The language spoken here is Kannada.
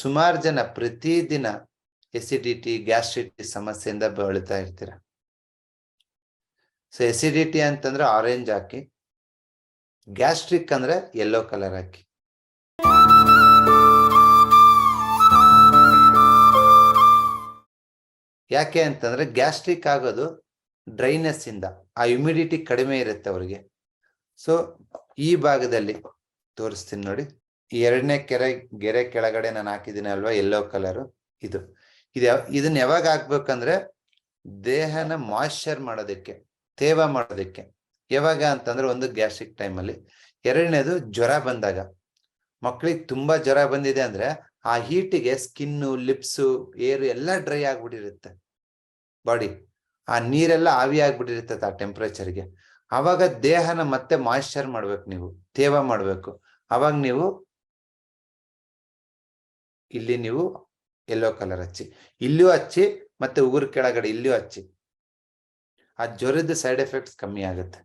ಸುಮಾರು ಜನ ಪ್ರತಿದಿನ ಎಸಿಡಿಟಿ ಗ್ಯಾಸ್ಟ್ರಿಟಿ ಸಮಸ್ಯೆಯಿಂದ ಬಳಲ್ತಾ ಇರ್ತೀರ? ಸೊ ಎಸಿಡಿಟಿ ಅಂತಂದ್ರೆ ಆರೆಂಜ್ ಹಾಕಿ ಗ್ಯಾಸ್ಟ್ರಿಕ್ ಅಂದ್ರೆ ಯೆಲ್ಲೋ ಕಲರ್ ಹಾಕಿ. ಯಾಕೆ ಅಂತಂದ್ರೆ ಗ್ಯಾಸ್ಟ್ರಿಕ್ ಆಗೋದು ಡ್ರೈನೆಸ್ ಇಂದ, ಆ ಹ್ಯುಮಿಡಿಟಿ ಕಡಿಮೆ ಇರುತ್ತೆ ಅವ್ರಿಗೆ. ಸೊ ಈ ಭಾಗದಲ್ಲಿ ತೋರಿಸ್ತೀನಿ ನೋಡಿ. ಎರಡನೇ ಕೆರೆ, ಗೆರೆ ಕೆಳಗಡೆ ನಾನು ಹಾಕಿದ್ದೀನಿ ಅಲ್ವಾ? ಯೆಲ್ಲೋ ಕಲರು ಇದು. ಇದು ಇದನ್ನ ಯಾವಾಗ ಹಾಕ್ಬೇಕಂದ್ರೆ ದೇಹನ ಮಾಯಿಶ್ಚರ್ ಮಾಡೋದಕ್ಕೆ, ತೇವ ಮಾಡೋದಕ್ಕೆ. ಯಾವಾಗ ಅಂತಂದ್ರೆ ಒಂದು ಗ್ಯಾಸ್ಟ್ರಿಕ್ ಟೈಮಲ್ಲಿ ಎರಡನೇದು ಜ್ವರ ಬಂದಾಗ. ಮಕ್ಳಿಗೆ ತುಂಬಾ ಜ್ವರ ಬಂದಿದೆ ಅಂದ್ರೆ ಆ ಹೀಟಿಗೆ ಸ್ಕಿನ್ನು ಲಿಪ್ಸು ಏರು ಎಲ್ಲ ಡ್ರೈ ಆಗ್ಬಿಟ್ಟಿರುತ್ತೆ. ಬಾಡಿ ಆ ನೀರೆಲ್ಲ ಆವಿ ಆಗ್ಬಿಟ್ಟಿರುತ್ತೆ ಆ ಟೆಂಪ್ರೇಚರ್ಗೆ ಅವಾಗ ದೇಹನ ಮತ್ತೆ ಮಾಯಿಶ್ಚರ್ ಮಾಡ್ಬೇಕು ನೀವು, ತೇವ ಮಾಡ್ಬೇಕು. ಅವಾಗ ನೀವು ಇಲ್ಲಿ ನೀವು ಎಲ್ಲೋ ಕಲರ್ ಹಚ್ಚಿ. ಇಲ್ಲಿಯೂ ಹಚ್ಚಿ ಮತ್ತೆ ಉಗುರು ಕೆಳಗಡೆ ಇಲ್ಲಿಯೂ ಹಚ್ಚಿ. ಆ ಜ್ವರದ ಸೈಡ್ ಎಫೆಕ್ಟ್ಸ್ ಕಮ್ಮಿ ಆಗುತ್ತೆ.